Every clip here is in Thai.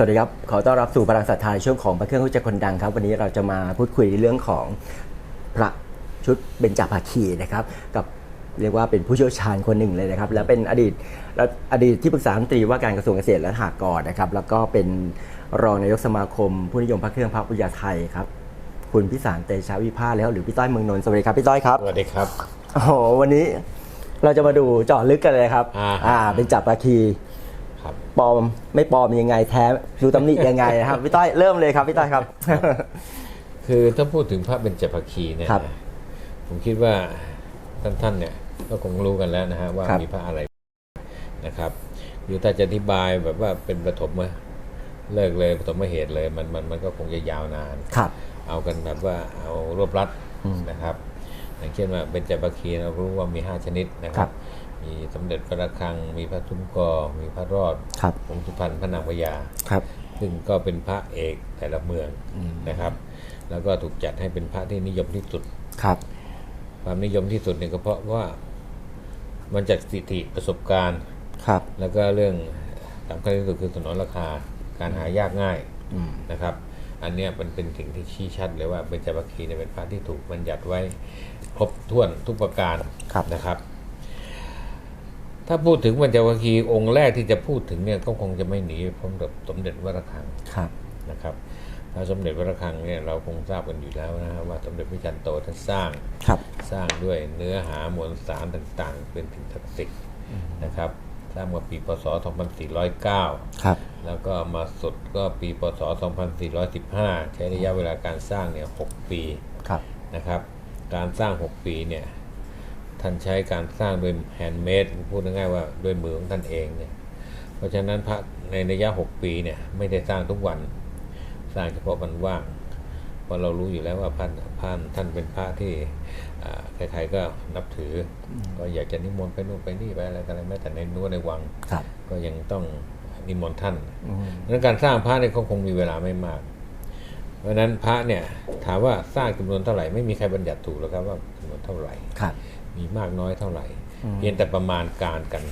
สวัสดีครับ ขอต้อนรับสู่พลังศรัทธาในช่วงของพระเครื่องรู้จักคนดังครับ วันนี้เราจะมาพูดคุยในเรื่องของพระชุดเบญจภาคีนะครับ กับเรียกว่าเป็นผู้เชี่ยวชาญคนหนึ่งเลยนะครับ และเป็นอดีตและอดีตที่ปรึกษารัฐมนตรีว่าการกระทรวงเกษตรและสหกรณ์นะครับ แล้วก็เป็นรองนายกสมาคม ผู้นิยมพระเครื่องพระปุญญาไทยครับ คุณพิสารเตชะวิภาแล้วหรือพี่ต้อยเมืองนนท์สวัสดีครับพี่ต้อยครับสวัสดีครับโอ้โหวันนี้เราจะมาดูเจาะลึกกันเลยครับ อ่าอ่าเป็นจับภาคี ครับปลอมไม่ปลอมยังไงแท้ดูตำหนิยังไงนะครับพี่ต้อยเริ่มเลยครับพี่ต้อยครับ คือถ้าพูดถึงพระเบญจภคีเนี่ยครับ ผมคิดว่าท่านท่านๆเนี่ยก็คงรู้กันแล้วนะฮะว่าครับมีพระอะไรนะครับหรือถ้าจะอธิบายแบบว่าเป็นปฐมเลิกเลยปฐมเหตุเลยมันมันมันก็คงจะยาวนานครับ เอากันแบบว่าเอารวบรัดนะครับอย่างเช่นว่าเบญจภคีเรารู้ว่ามี 5 ชนิดนะคครัรับบ มีสมเด็จพระระฆัง มีพระทุนกอ มีพระรอดครับองค์สุพรรณพระนางพญาครับ ซึ่งก็เป็นพระเอกแต่ละเมืองนะครับ แล้วก็ถูกจัดให้เป็นพระที่นิยมที่สุดครับ ความนิยมที่สุดเนี่ยก็เพราะว่ามันจากสถิติประสบการณ์ครับ แล้วก็เรื่องสำคัญที่สุดคือสนนราคาการหายากง่ายอืมนะครับ อันเนี้ยมันเป็นสิ่งที่ชี้ชัดเลยว่าเบญจวัคคีย์เนี่ยเป็นพระที่ถูกบัญญัติไว้ครบถ้วนทุกประการครับนะครับ ถ้าพูดถึงเบญจวัคคีย์องค์แรกที่จะพูดถึงเนี่ยก็คงจะไม่หนีพ้นกับสมเด็จวรคังครับนะครับพระสมเด็จพระระฆังเนี่ยเราคงทราบกันอยู่แล้วนะครับว่าสมเด็จพระจันทร์โตท่านสร้างครับสร้างด้วยเนื้อหามวลสารต่างๆ เป็นสิ่งศักดิ์สิทธิ์นะครับสร้างมาปีพศ 2409 ครับ แล้วก็มาสุดก็ปีพศ 2415 ใช้ระยะเวลาการสร้างเนี่ย 6 ปี ครับ นะครับ การสร้าง 6 ปีเนี่ย ท่านใช้การสร้างด้วยแฮนด์เมดพูดง่ายๆว่าด้วยมือของท่านเองเนี่ยเพราะฉะนั้นพระในระยะ 6 ปีเนี่ยไม่ได้สร้างทุกวัน สร้างเฉพาะวันว่างเพราะเรารู้อยู่แล้วว่าพันพันท่านเป็นพระที่อ่าใครๆก็นับถืออก็อยากจะนิมนต์ไปนู่นไปนี่ไปอะไรกันอะไรแม้แต่ในนู้นในวังครับก็ยังต้องนิมนต์ท่านอืมดังนั้นการสร้างพระเนี่ยเขาคงมีเวลาไม่มากเพ ราะฉะนั้นพระเนี่ยถามว่าสร้างจำนวนเท่าไหร่ไม่มีใครบัญญัติถูกแล้วครับว่าจำนวนเท่าไหร่ครับมีมากน้อยเท่าไหร่อืมเพียงแต่ประมาณการกัน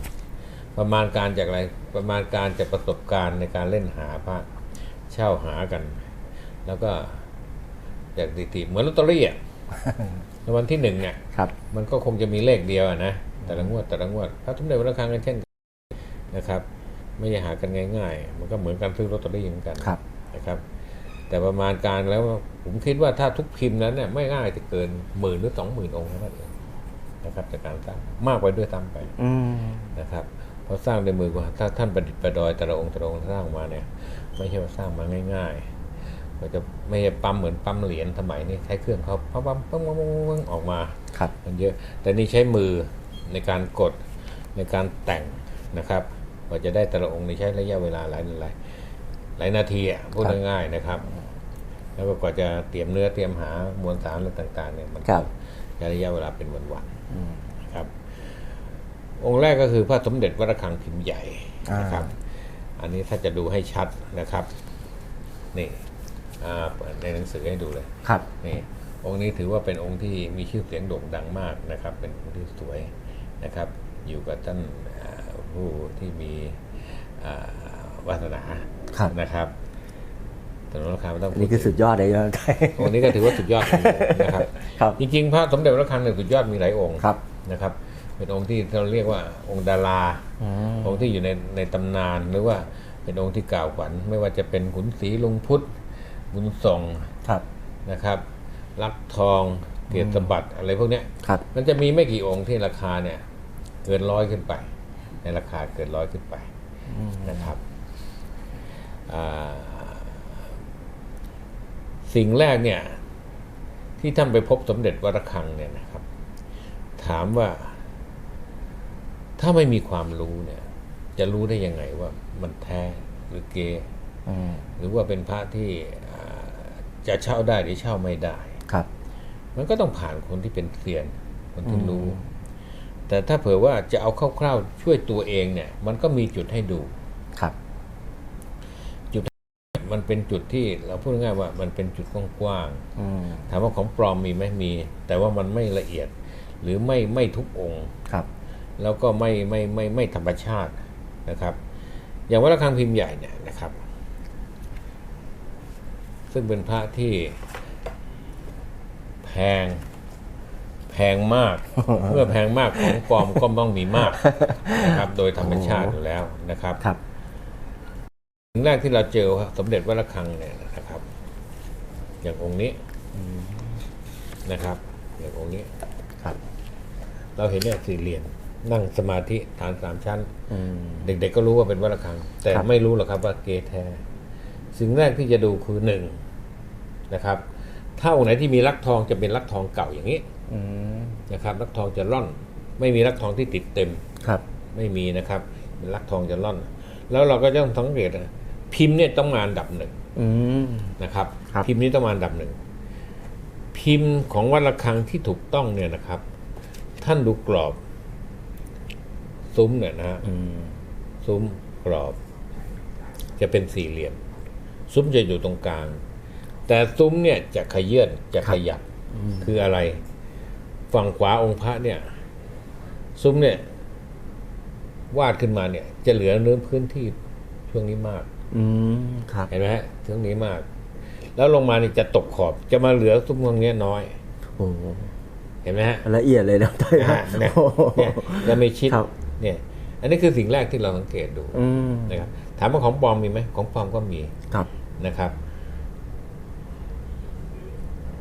ประมาณการจากอะไรประมาณการจากประสบการณ์ในการเล่นหาพระเช่าหากัน แล้วก็จากสถิติเหมือนลอตเตอรี่อะรางวัลที่หนึ่งเนี่ยครับมันก็คงจะมีเลขเดียวอะนะแต่ละงวดแต่ละงวดพระสมเด็จวัดระฆังกันเช่นกันนะครับ ไม่ใช่หากันง่าย ๆ มันก็เหมือนการซื้อลอตเตอรี่เหมือนกันครับนะครับ แต่ประมาณการแล้วผมคิดว่าถ้าทุกพิมพ์นั้นเนี่ยไม่ง่ายจะเกินหมื่นหรือสองหมื่นองค์เท่านั้นเองนะครับจากการสร้างมากไปด้วยซ้ำไปอืมนะครับเพราะสร้างด้วยมือว่าถ้าท่านประดิษฐ์ประดอยแต่ละองค์แต่ละองค์สร้างมาเนี่ย ไม่ใช่ว่าสร้างมาง่ายๆก็จะไม่ใช่ปั๊มเหมือนปั๊มเหรียญสมัยนี้ใช้เครื่องเขาปั๊มปั๊มปั๊มปั๊มปั๊มออกมาครับมันเยอะ แต่นี่ใช้มือในการกดในการแต่งนะครับกว่าจะได้แต่ละองค์นี่ใช้ระยะเวลาหลายหลายหลายนาทีอะพูดครับง่ายๆนะครับ แล้วก็กว่าจะเตรียมเนื้อเตรียมหามวลสารอะไรต่าง ๆ เนี่ยมันครับใช้ระยะเวลาเป็นวันๆอืมนะครับ องค์แรกก็คือพระสมเด็จวัดระฆังพิมพ์ใหญ่นะครับ อันนี้ถ้าจะดูให้ชัดนะครับ นี่อ่าเปิดในหนังสือให้ดูเลยครับนี่องค์นี้ถือว่าเป็นองค์ที่มีชื่อเสียงโด่งดังมากนะครับ เป็นองค์ที่สวยนะครับ อยู่กับท่านอ่าผู้ที่มีอ่าวาสนาครับนะครับถ นนราคาไม่ต้องอันนี้คือสุดยอดเลยนะองค์นี้ก็ถือว่าสุดยอดขององค์นะครับครับ จริงๆ พระสมเด็จพระคังเนี่ยสุดยอดมีหลายองค์ครับนะครับ เป็นองค์ที่เราเรียกว่าองค์ดาราอืมองค์ที่อยู่ในในตำนานหรือว่าเป็นองค์ที่กล่าวขวัญไม่ว่าจะเป็นขุนศรีลุงพุทธบุญส่งครับนะครับลักทองเกียรติสมบัติอะไรพวกเนี้ยครับมันจะมีไม่กี่องค์ที่ราคาเนี่ยเกินร้อยขึ้นไป ในราคาเกินร้อยขึ้นไปนะครับอ่า สิ่งแรกเนี่ยที่ท่านไปพบสมเด็จวรคังเนี่ยนะครับ ถามว่า ถ้าไม่มีความรู้เนี่ย จะรู้ได้ยังไงว่ามันแท้หรือเกอืมหรือว่าเป็นพระที่อ่าจะเช่าได้หรือเช่าไม่ได้ครับ มันก็ต้องผ่านคนที่เป็นเซียนคนที่รู้อืมแต่ถ้าเผื่อว่าจะเอาคร่าวๆช่วยตัวเองเนี่ย มันก็มีจุดให้ดูครับ มันเป็นจุดที่เราพูดง่ายๆว่ามันเป็นจุดกว้างอืมๆถามว่าของปลอมมีไหมมี แต่ว่ามันไม่ละเอียด หรือไม่ไม่ทุกองค์ครับ แล้วก็ไม่ไม่ไม่ไม่ธรรมชาตินะครับ อย่างวัดระฆังพิมพ์ใหญ่เนี่ยนะครับ ซึ่งเป็นพระที่แพงแพงมากเมื่อแพงมากของปลอมก็ต้องมีมากนะครับ โดยธรรมชาติอยู่แล้วนะครับครับสิ่ง แรกที่เราเจอสมเด็จวัดระฆังเนี่ยนะครับ อย่างองค์นี้นะครับ อย่างองค์นี้ครับ เราเห็นเนี่ยสี่เหลี่ยมนั่งสมาธิฐานสามชั้นอืมเด็ก ๆ ก็รู้ว่าเป็นวัดระฆัง แต่ครับไม่รู้หรอกครับว่าเกแท้สิ่งแรกที่จะดูคือหนึ่งนะครับถ้าองค์ไหนที่มีลักทองจะเป็นลักทองเก่าอย่างนี้อืมนะครับ ลักทองจะร่อน ไม่มีลักทองที่ติดเต็มครับ ไม่มีนะครับเป็นลักทองจะร่อน แล้วเราก็จะต้องสังเกตนะ พิมพ์เนี่ยต้องมาอันดับหนึ่งอืมนะครับครับพิมพ์นี้ต้องมาอันดับหนึ่งพิมพ์ของวัดระฆังที่ถูกต้องเนี่ยนะครับ ท่านดูกรอบ ซุ้มเนี่ยนะฮะอืมซุ้มกรอบ จะเป็นสี่เหลี่ยม ซุ้มจะอยู่ตรงกลาง แต่ซุ้มเนี่ยจะขยื่นจะขยับคืออะไร ฝั่งขวาองค์พระเนี่ย ซุ้มเนี่ย วาดขึ้นมาเนี่ย จะเหลือเนื้อพื้นที่ช่วงนี้มาก อืมครับเห็นไหมฮะช่วงนี้มาก แล้วลงมานี่จะตกขอบจะมาเหลือซุ้มตรงเนี้ยน้อยโอ้โหเห็นไหมฮะละเอียดเลยนะต้อยนะฮะเนี่ยโอ้โหเนี่ยแล้วไม่ชิดครับเนี่ย อันนี้คือสิ่งแรกที่เราสังเกตดูอืมนะครับถามว่าของปลอมมีไหมของปลอมก็มีครับนะครับ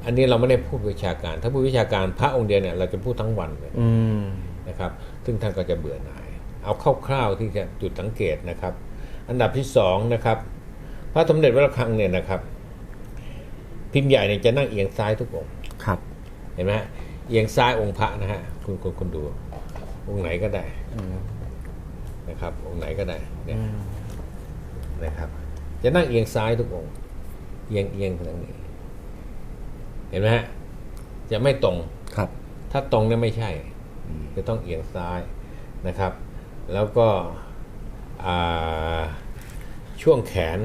อันนี้เราไม่ได้พูดวิชาการ ถ้าพูดวิชาการพระองค์เดียวเนี่ยเราจะพูดทั้งวันเลยอืมนะครับ ซึ่งท่านก็จะเบื่อหน่าย เอาคร่าวๆที่จะจุดสังเกตนะครับ อันดับที่สองนะครับพระสมเด็จวัดระฆังเนี่ยนะครับ พิมพ์ใหญ่เนี่ยจะนั่งเอียงซ้ายทุกองค์ครับ เห็นไหมฮะเอียงซ้ายองค์พระนะฮะคุณคุณคุณดู องค์ไหนก็ได้อืมนะครับ องค์ไหนก็ได้เนี่ยนะครับ จะนั่งเอียงซ้ายทุกองค์เอียงเอียงทางนี้ เห็นไหมฮะจะไม่ตรงครับ ถ้าตรงเนี่ยไม่ใช่จะต้องเอียงซ้ายนะครับ แล้วก็อ่า ช่วงแขน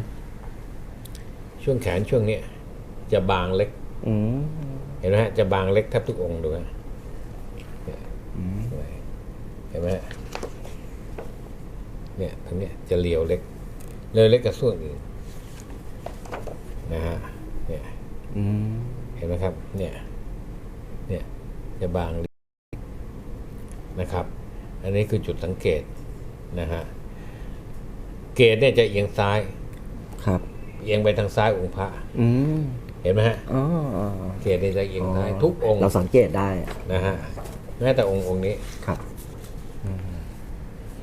ช่วงแขนช่วงเนี้ยจะบางเล็กอืมเห็นไหมฮะจะบางเล็กแทบทุกองค์ดูฮะเนี่ยเห็นไหมฮะเนี่ยทั้งเนี้ยจะเรียวเล็กเรียวเล็กกับส่วนอื่นนะฮะเนี่ยอืมเห็นไหมครับ เนี่ย เนี่ยจะบางนะครับ อันนี้คือจุดสังเกตนะฮะ เกตเนี่ยจะเอียงซ้าย ครับ เอียงไปทางซ้ายองค์พระอืมเห็นไหมฮะอ๋อเกตเนี่ยจะเอียงซ้ายทุกองค์เราสังเกตได้นะฮะแม้แต่องค์องค์นี้ครับ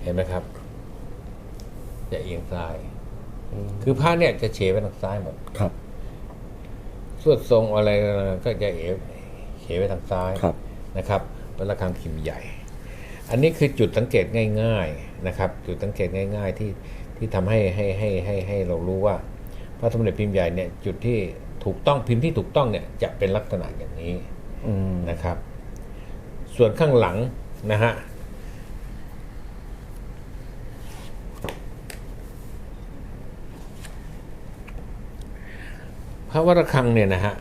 เห็นไหมครับ จะเอียงซ้าย คือพระเนี่ยจะเฉไปทางซ้ายหมดครับสวดทรงอะไรก็จะเอเฉไปทางซ้ายครับนะครับเป็นระฆังพิมพ์ใหญ่ อันนี้คือจุดสังเกตง่าย ๆนะครับ จุดสังเกตง่าย ๆ ที่ ที่ทำให้ให้ให้ให้ให้เรารู้ว่า พระสมเด็จพิมพ์ใหญ่เนี่ยจุดที่ถูกต้องพิมพ์ที่ถูกต้องเนี่ยจะเป็นลักษณะอย่างนี้อืมนะครับ ส่วนข้างหลังนะฮะพระวรคังเนี่ยนะฮะ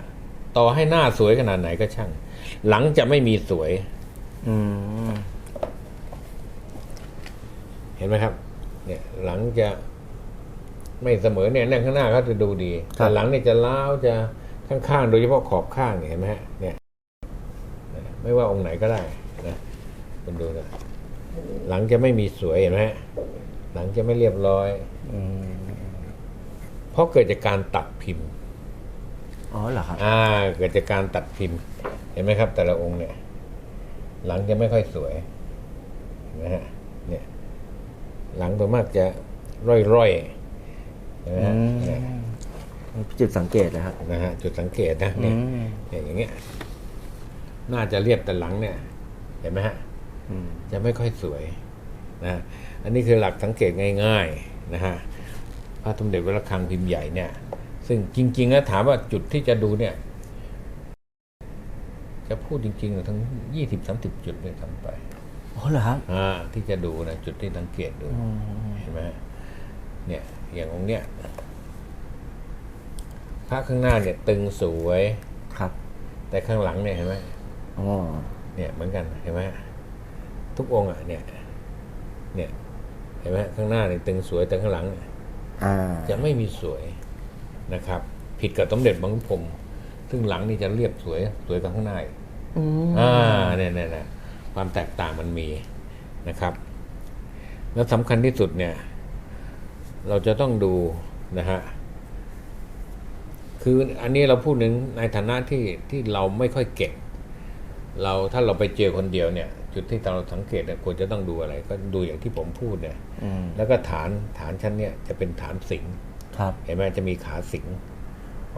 ต่อให้หน้าสวยขนาดไหนก็ช่าง หลังจะไม่มีสวยอืมเห็นไหมครับ เนี่ยหลังจะไม่เสมอเนี่ยนั่งข้างหน้าเขาจะดูดีแต่หลังเนี่ยจะล้าวจะข้างๆ โดยเฉพาะขอบข้างเนี่ยเห็นไหมฮะเนี่ยไม่ว่าองค์ไหนก็ได้นะคุณดูนะหลังจะไม่มีสวยเห็นไหมฮะหลังจะไม่เรียบร้อยอืมเพราะเกิดจากการตัดพิมพ์อ๋อเหรอครับอ่า เกิดจากการตัดพิมพ์ เห็นไหมครับ แต่ละองค์เนี่ย หลังจะไม่ค่อยสวยเห็นไหมฮะเนี่ย หลังตัวมากจะร่อยๆเห็นไหมฮะอืมเนี่ยจุดสังเกตนะครับนะฮะจุดสังเกตนะเนี่ยอืมเนี่ยอย่างเงี้ย น่าจะเรียบแต่หลังเนี่ย เห็นไหมฮะอืมจะไม่ค่อยสวยนะอันนี้คือหลักสังเกตง่าย ๆนะฮะพระสมเด็จวัดระฆังพิมพ์ใหญ่เนี่ย ซึ่งจริงๆแล้วถามว่าจุดที่จะดูเนี่ย จะพูดจริงๆทั้งยี่สิบสามสิบจุดเลยทำไป อ๋อเหรอครับอ่าที่จะดูนะจุดที่สังเกตดูเห็นไหมฮะเนี่ยอย่างองค์เนี้ยพระข้างหน้าเนี่ยตึงสวยครับ แต่ข้างหลังเนี่ยเห็นไหมอ๋อเนี่ยเหมือนกันเห็นไหมทุกองค์อะเนี่ย เนี่ย เห็นไหมข้างหน้าเนี่ยตึงสวยแต่ข้างหลังเนี่ยอ่าจะไม่มีสวยนะครับ ผิดกับสมเด็จบางขุนพรหมซึ่งหลังนี่จะเรียบสวย สวยกว่าข้างหน้าอีกอืมอ่าเนี่ยเนี่ยเนี่ย ความแตกต่างมันมีนะครับ แล้วสำคัญที่สุดเนี่ย เราจะต้องดูนะฮะคืออันนี้เราพูดถึงในฐานะที่ที่เราไม่ค่อยเก่งเราถ้าเราไปเจอคนเดียวเนี่ย จุดที่เราสังเกตเนี่ยควรจะต้องดูอะไร ก็ดูอย่างที่ผมพูดเนี่ยอืมแล้วก็ฐานฐานชั้นเนี่ยจะเป็นฐานสิงห์ครับ เห็นไหมจะมีขาสิงห์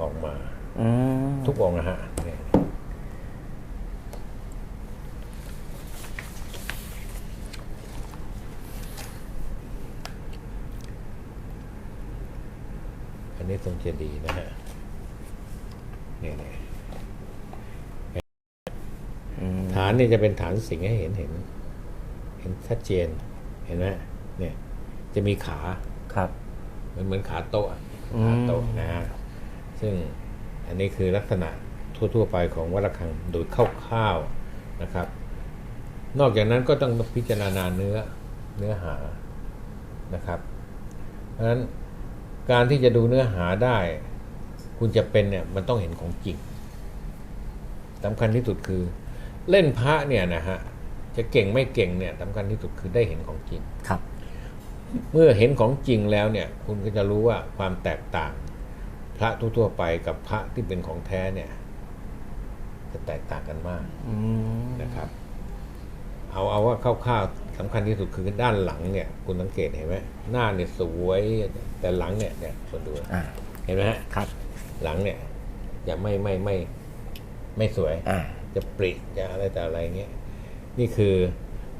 ออกมาอืมทุกองค์นะฮะเนี่ย อันนี้ทรงเจดีย์นะฮะเนี่ยเนี่ยอืมฐานนี่จะเป็นฐานสิงห์ให้เห็นเห็น เห็นชัดเจนเห็นไหมเนี่ย จะมีขาครับเหมือนเหมือนขาโต๊ะอะอืมขาโต๊ะนะฮะซึ่งอันนี้คือลักษณะทั่ว ๆ ไปของวัดระฆังโดยคร่าวๆนะครับ นอกจากนั้นก็ต้องพิจารณาเนื้อเนื้อหานะครับ เพราะฉะนั้น การที่จะดูเนื้อหาได้ คุณจะเป็นเนี่ยมันต้องเห็นของจริงสำคัญที่สุดคือ เล่นพระเนี่ยนะฮะจะเก่งไม่เก่งเนี่ยสำคัญที่สุดคือได้เห็นของจริงครับ เมื่อเห็นของจริงแล้วเนี่ย คุณก็จะรู้ว่าความแตกต่าง พระทั่วๆไปกับพระที่เป็นของแท้เนี่ย จะแตกต่างกันมากอืมนะครับ เอาเอาว่าคร่าวๆ สำคัญที่สุดคือด้านหลังเนี่ยคุณสังเกตเห็นไหมหน้าเนี่ยสวยแต่หลังเนี่ยเนี่ยคนดูอ่าเห็นไหมฮะครับ หลังเนี่ยจะไม่ไม่ไม่ไม่สวยอ่าจะปริจะอะไรแต่อะไรเงี้ยนี่คือ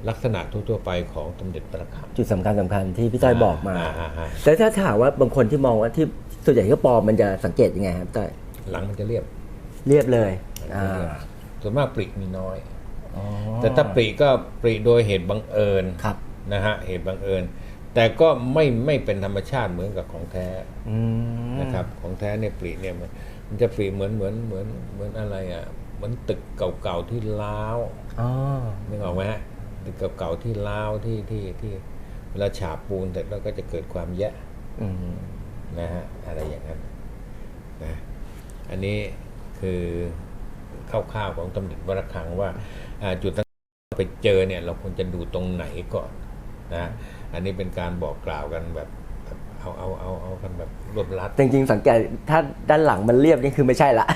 ลักษณะทั่วๆไปของสมเด็จพระคังจุดสำคัญสำคัญที่พี่จ้อยบอกมาอ่าอ่าแต่ถ้าถามว่าบางคนที่มองว่าที่ส่วนใหญ่ก็ปลอมมันจะสังเกตยังไงครับจ้อยหลังมันจะเรียบ เรียบเลยหลังอ่าจะเรียบส่วนมากปริมีน้อยอ๋อ แต่ถ้าปริก็ปริโดยเหตุบังเอิญครับนะฮะเหตุบังเอิญ แต่ก็ไม่ไม่เป็นธรรมชาติเหมือนกับของแท้อืมนะครับ ของแท้เนี่ยปริเนี่ยมันมันจะปริเหมือนเหมือนเหมือนเหมือนอะไรอะเหมือนตึกเก่าๆที่ล้าวอ๋อนึกออกไหมฮะตึกเก่าๆที่ล้าวที่ที่ที่เวลาฉาบปูนเสร็จแล้วก็จะเกิดความแยะอืมนะฮะอะไรอย่างนั้นนะอันนี้คือ คร่าวๆของตำหนิวัดระฆังว่าอ่าจุดต่างๆไปเจอเนี่ยเราควรจะดูตรงไหนก่อนนะอันนี้เป็นการบอกกล่าวกันแบบแบบเอาเอาเอาเอากันแบบรวบลัดจริงๆ สังเกตถ้าด้านหลังมันเรียบนี่คือไม่ใช่ละ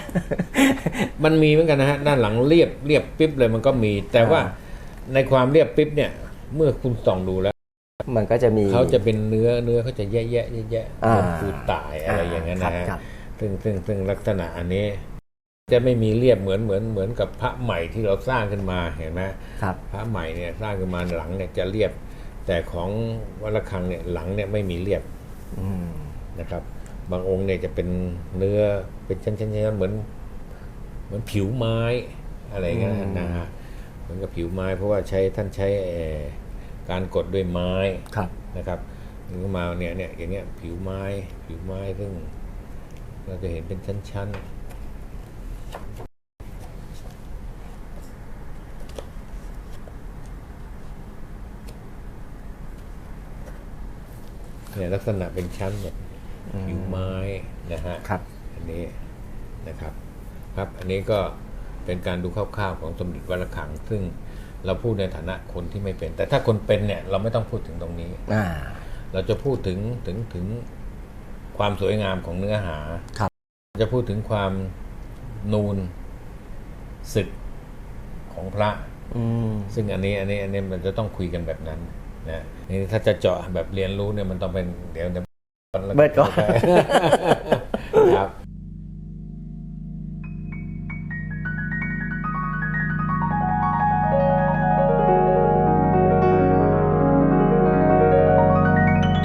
มันมีเหมือนกันนะฮะด้านหลังเรียบเรียบปิ๊บเลยมันก็มี แต่ว่าอ่าในความเรียบปิ๊บเนี่ย เมื่อคุณส่องดูแล้ว มันก็จะมีเขาจะเป็นเนื้อเนื้อเขาจะแยะแยะแยะแยะอ่าเหมือนปูตายอะไรอย่างนั้นนะฮะครับซึ่งซึ่งซึ่งลักษณะอันนี้ จะไม่มีเรียบเหมือนเหมือนเหมือนกับพระใหม่ที่เราสร้างขึ้นมาเห็นไหมครับพระใหม่เนี่ยสร้างขึ้นมาหลังเนี่ยจะเรียบ แต่ของวัดระฆังเนี่ยหลังเนี่ยไม่มีเรียบอืมนะครับ บางองค์เนี่ยจะเป็นเนื้อเป็นชั้นๆๆเหมือน เหมือนผิวไม้อะไรอย่างเงี้ยนะฮะเหมือนกับผิวไม้ เพราะว่าใช้ท่านใช้เอ่อการกดด้วยไม้ครับนะครับถึงมาเนี่ยเนี่ยอย่างเงี้ยผิวไม้ผิวไม้ซึ่งเราจะเห็นเป็นชั้นๆ เนี่ยลักษณะเป็นชั้นแบบผิวไม้นะฮะครับ อันนี้นะครับ ครับอันนี้ก็เป็นการดูคร่าวๆของสมเด็จวัดระฆัง ซึ่งเราพูดในฐานะคนที่ไม่เป็น แต่ถ้าคนเป็นเนี่ย เราไม่ต้องพูดถึงตรงนี้อ่าเราจะพูดถึงถึงถึงความสวยงามของเนื้อหาครับ จะพูดถึงความนูนสึกของพระอืมซึ่งอันนี้อันนี้อันนี้มันจะต้องคุยกันแบบนั้น นะนี่ถ้าจะเจาะแบบเรียนรู้เนี่ยมันต้องเป็นเดี๋ยวเดี๋ยวเบิดก่อน